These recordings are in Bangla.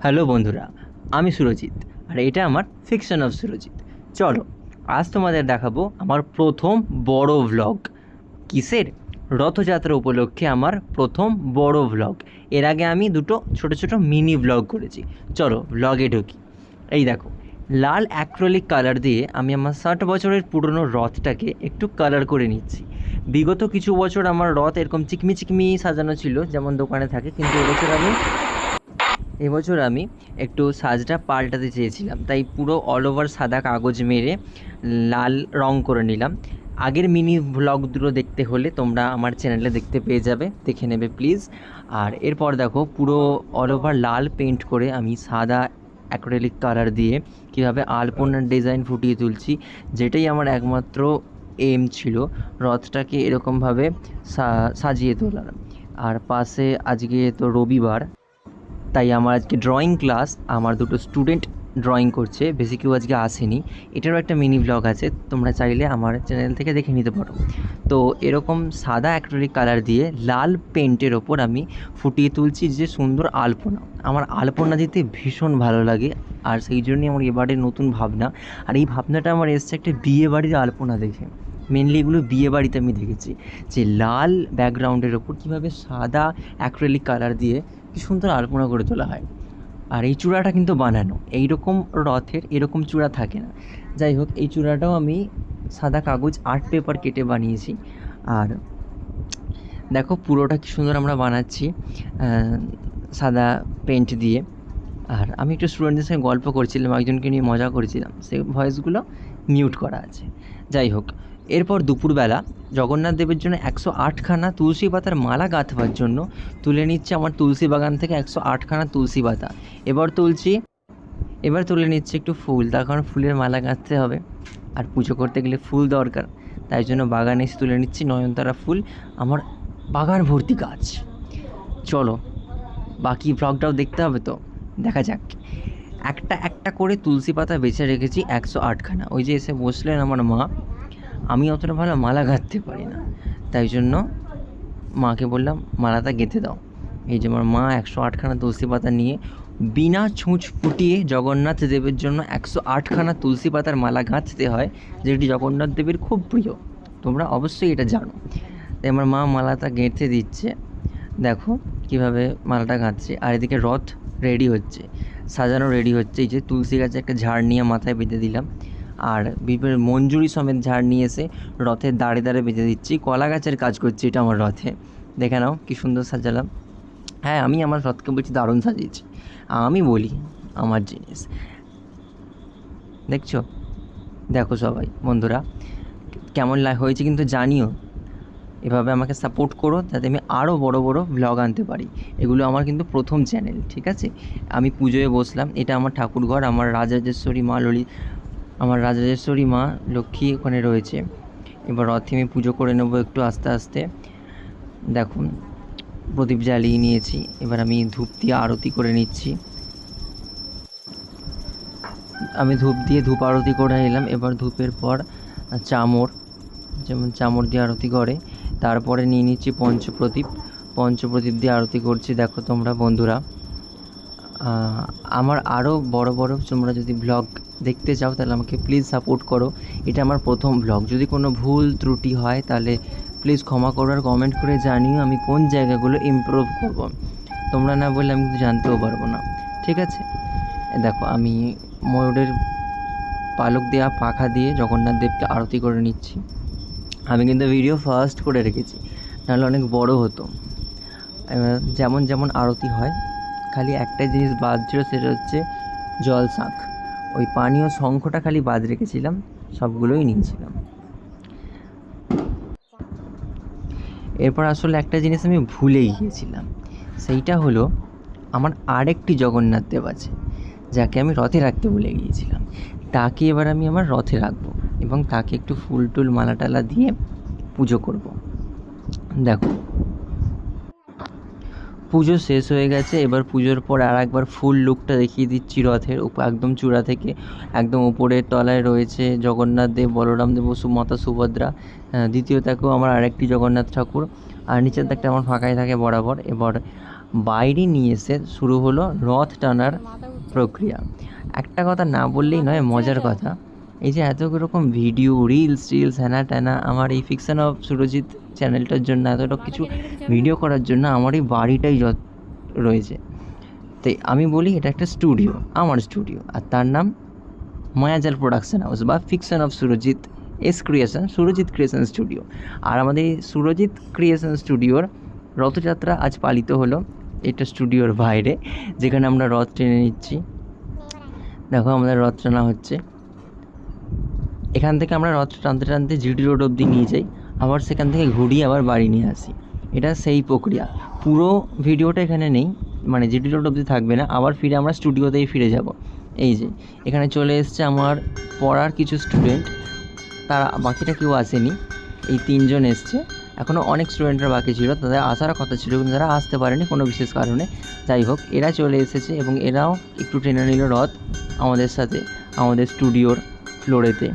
হ্যালো বন্ধুরা, আমি সুরজিৎ, আর এটা আমার ফিকশন অফ সুরজিৎ। চলো, আজ তোমাদের দেখাবো আমার প্রথম বড় ভ্লগ কিসের? রথযাত্রা উপলক্ষে আমার প্রথম বড় ভ্লগ এর আগে আমি দুটো ছোট ছোট মিনি ভ্লগ করেছি। চলো ভ্লগে ঢুকি। এই দেখো, লাল অ্যাক্রোলিক কালার দিয়ে আমি আমার ষাট বছরের পুরনো রথটাকে একটু কালার করে নিচ্ছি। বিগত কিছু বছর আমার রথ এরকম চিকমি চিকমি সাজানো ছিল, যেমন দোকানে থাকে, কিন্তু এবছর আমি এবছর আমি একটু সাজটা পাল্টাতে চেয়েছিলাম, তাই পুরো অল ওভার সাদা কাগজ মেরে লাল রং করে নিলাম। আগের মিনি ভ্লগ দুটো দেখতে হলে তোমরা আমার চ্যানেলে দেখতে পেয়ে যাবে, দেখে নেবে প্লিজ আর এরপর দেখো, পুরো অল ওভার লাল পেন্ট করে আমি সাদা অ্যাক্রেলিক কালার দিয়ে কীভাবে আলপনার ডিজাইন ফুটিয়ে তুলছি, যেটাই আমার একমাত্র এম ছিল, রথটাকে এরকমভাবে সাজিয়ে তোলার। আর পাশে আজকে তো রবিবার তাই আমার আজকে ড্রয়িং ক্লাস আমার দুটো স্টুডেন্ট ড্রয়িং করছে। বেশি কেউ আজকে আসেনি। এটারও একটা মিনি ব্লগ আছে। তোমরা চাইলে আমার চ্যানেল থেকে দেখে নিতে পারো। তো এরকম সাদা অ্যাক্রিলিক কালার দিয়ে লাল পেন্টের ওপর আমি ফুটিয়ে তুলছি যে সুন্দর আলপনা। আমার আলপনা দিতে ভীষণ ভালো লাগে। আর সেই জন্যই আমার এবারের নতুন ভাবনা। আর এই ভাবনাটা আমার এসছে একটা বিয়ে বাড়ির আলপনা দেখে। মেনলি এগুলো বিয়ে বাড়িতে আমি দেখেছি। যে লাল ব্যাকগ্রাউন্ডের ওপর কীভাবে সাদা অ্যাক্রেলিক কালার দিয়ে কি সুন্দর আলপনা করে তোলা হয়। আর এই চূড়াটা কিন্তু বানানো এই রকম রথের এরকম চূড়া থাকে না। যাই হোক, এই চূড়াটাও আমি সাদা কাগজ, আর্ট পেপার কেটে বানিয়েছি। আর দেখো পুরোটা কি সুন্দর আমরা বানাচ্ছি সাদা পেন্ট দিয়ে। আর আমি একটু স্টুডেন্টদের সঙ্গে গল্প করছিলাম, একজনকে নিয়ে মজা করছিলাম, সেই ভয়েসগুলো মিউট করা আছে। যাই হোক এরপর দুপুরবেলা জগন্নাথ দেবের জন্য একশো আটখানা তুলসী পাতার মালা গাঁথবার জন্য তুলে নিচ্ছে আমার তুলসী বাগান থেকে একশো আটখানা তুলসী পাতা। এবার তুলছি, এবার তুলে নিচ্ছে একটু ফুল, তার কারণ ফুলের মালা গাঁথতে হবে আর পুজো করতে গেলে ফুল দরকার। তাই জন্য বাগানে এসে তুলে নিচ্ছি নয়নতারা ফুল, আমার বাগান ভর্তি গাছ। চলো, বাকি ব্লগটাও দেখতে হবে তো, দেখা যাক। একটা একটা করে তুলসী পাতা বেছে রেখেছি একশো আটখানা। ওই যে এসে বসলেন আমার মা আমি অতটা ভালো মালা গাঁথতে পারি না। তাই জন্য মাকে বললাম, মালাটা গেঁথে দাও। এই যে আমার মা একশো আটখানা তুলসী পাতা নিয়ে বিনা ছুঁচ ফুটিয়ে জগন্নাথ দেবের জন্য একশো আটখানা তুলসী পাতার মালা গাঁথতে হয়, যেটি জগন্নাথ দেবের খুব প্রিয়। তোমরা অবশ্যই এটা জানো। তাই আমার মা মালাটা গেঁথে দিচ্ছে। দেখো কীভাবে মালাটা গাঁথছে আর এদিকে রথ রেডি হচ্ছে, সাজানো রেডি হচ্ছে। এই যে তুলসী গাছে একটা ঝাড় নিয়ে মাথায় বেঁধে দিলাম। আর বিভিন্ন মঞ্জুরি সমেত ঝাড় নিয়ে এসে রথের দাঁড়ে দাঁড়ে বেঁধে দিচ্ছি, কলা গাছের কাজ করছি এটা আমার রথে। দেখে নাও কি সুন্দর সাজালাম। হ্যাঁ আমি আমার রথকে বলছি দারুণ সাজিয়েছি। আমি বলি আমার জিনিস। দেখছ? দেখো সবাই, বন্ধুরা, কেমন হয়েছে কিন্তু জানিও। এভাবে আমাকে সাপোর্ট করো যাতে আমি আরও বড় বড় ব্লগ আনতে পারি। এগুলো আমার কিন্তু প্রথম চ্যানেল ঠিক আছে? আমি পুজোয় বসলাম, এটা আমার ঠাকুরঘর, আমার রাজরাজেশ্বরী, মা ললি আমার রাজরাজেশ্বরী মা লক্ষ্মী ওখানে রয়েছে। এবার রথে আমি পুজো করে নেব একটু আস্তে আস্তে। দেখুন, প্রদীপ জ্বালিয়ে নিয়েছি। এবার আমি ধূপ দিয়ে আরতি করে নিচ্ছি। আমি ধূপ দিয়ে ধূপ আরতি করে নিলাম এবার ধূপের পর চামর, যেমন চামর দিয়ে আরতি করে। তারপরে নিয়ে নিচ্ছি পঞ্চপ্রদীপ। পঞ্চপ্রদীপ দিয়ে আরতি করছি, দেখো তোমরা বন্ধুরা। আমার আরও বড় বড় তোমরা যদি ব্লগ দেখতে চাও, তাহলে আমাকে প্লিজ সাপোর্ট করো। এটা আমার প্রথম ব্লগ যদি কোনো ভুল ত্রুটি হয়, তাহলে প্লিজ ক্ষমা করো আর কমেন্ট করে জানিও আমি কোন জায়গাগুলো ইমপ্রুভ করব। তোমরা না বললে আমি কিন্তু জানতেও পারব না। ঠিক আছে? দেখো, আমি ময়ূরের পালক দেওয়া পাখা দিয়ে জগন্নাথ দেবকে আরতি করে নিচ্ছি। আমি কিন্তু ভিডিও ফার্স্ট করে রেখেছি, নাহলে অনেক বড় হতো। যেমন যেমন আরতি হয় খালি একটাই জিনিস বাদ ছিল সেটা হচ্ছে জল শাঁখ ওই পানীয় শঙ্খটা খালি বাদ রেখেছিলাম, সবগুলোই নিয়েছিলাম। এরপর আসলে একটা জিনিস আমি ভুলেই গিয়েছিলাম। সেইটা হলো, আমার আরেকটি জগন্নাথ দেব আছে, যাকে আমি রথে রাখতে ভুলে গিয়েছিলাম। তাকে এবার আমি আমার রথে রাখব এবং তাকে একটু ফুল টুল মালা টালা দিয়ে পুজো করব। দেখো পুজো শেষ হয়ে গেছে, এবার পুজোর পর আর একবার ফুল লুকটা দেখিয়ে দিচ্ছি রথের একদম চূড়া থেকে, একদম উপরের তলায় রয়েছে জগন্নাথ দেব, বলরাম দেব মাতা সুভদ্রা। দ্বিতীয় তাকেও আমার আরেকটি জগন্নাথ ঠাকুর, আর নিচের দিকটা আমার ফাঁকাই থাকে বরাবর। এবার বাইরে নিয়ে এসে শুরু হলো রথ টানার প্রক্রিয়া। একটা কথা না বললেই নয়, মজার কথা। এই যে এত রকম ভিডিও রিলস টিলস হ্যানা ট্যানা আমার এই ফিকশন অফ সুরজিৎ চ্যানেলটার জন্য এতটা কিছু ভিডিও করার জন্য আমার এই বাড়িটাই রয়েছে। তাই আমি বলি, এটা একটা স্টুডিও আমার স্টুডিও আর তার নাম মায়াজাল প্রোডাকশন হাউস বা fiction of Surajit S creation Surajit creation studio আর আমাদের এই সুরজিৎ ক্রিয়েশন স্টুডিওর রথযাত্রা আজ পালিত হলো, এটা স্টুডিওর বাইরে, যেখানে আমরা রথ টেনে নিচ্ছি। দেখো, আমাদের রথ টানা হচ্ছে। এখান থেকে আমরা রথ টানতে টানতে জিডি রোড অবধি নিয়ে যাই, আবার সেখান থেকে ঘুরিয়ে আবার বাড়ি নিয়ে আসি। এটা সেই প্রক্রিয়া। পুরো ভিডিওটা এখানে নেই মানে জিডি রোড অবধি থাকবে না, আবার ফিরে আমরা স্টুডিওতেই ফিরে যাব। এই যে, এখানে চলে এসছে আমার পড়ার কিছু স্টুডেন্ট। তারা, বাকিটা কেউ আসেনি, এই তিনজন এসছে। এখনও অনেক স্টুডেন্টরা বাকি ছিল, তাদের আসার কথা ছিল, কিন্তু তারা আসতে পারেনি কোনো বিশেষ কারণে। যাই হোক, এরা চলে এসেছে এবং এরাও একটু টেনে নিল রথ আমাদের সাথে, আমাদের স্টুডিওর ফ্লোরেতে।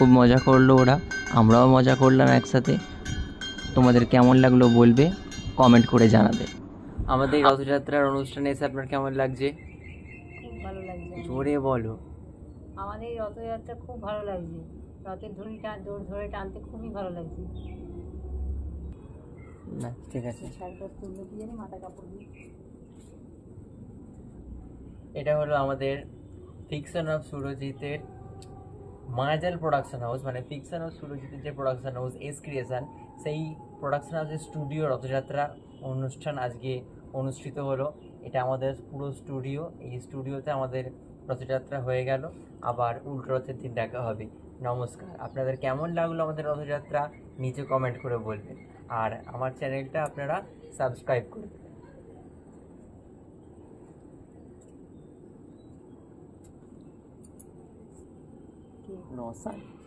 খুব মজা করল ওরা আমরাও মজা করলাম একসাথে। তোমাদের কেমন লাগল বলবে? কমেন্ট করে জানাবে। আমাদের এই রথযাত্রার অনুষ্ঠানে এসে আপনার কেমন লাগছে? খুব ভালো লাগছে। জোরে বলো। আমাদের এই রথযাত্রা খুব ভালো লাগছে। রথের ধরি টান দৌড় ধরে টানতে খুবই ভালো লাগছে। না ঠিক আছে। শাড়িটা তুললে দিয়ে নি মাথা কাপড় দিয়ে। এটা হলো আমাদের ফিকশন অফ সুরজিতের মায়াজাল প্রোডাকশন হাউস মানে ফিকশন অফ সুরজিতের যে প্রোডাকশন হাউস এস ক্রিয়েশন সেই প্রোডাকশন হাউসের স্টুডিও রথযাত্রা অনুষ্ঠান আজকে অনুষ্ঠিত হলো। এটা আমাদের পুরো স্টুডিও এই স্টুডিওতে আমাদের রথযাত্রা হয়ে গেল। আবার উল্টো রথের দিন দেখা হবে। নমস্কার। আপনাদের কেমন লাগল আমাদের রথযাত্রা? নিচে কমেন্ট করে বলবেন। আর আমার চ্যানেলটা আপনারা সাবস্ক্রাইব করবেন। নমস্কার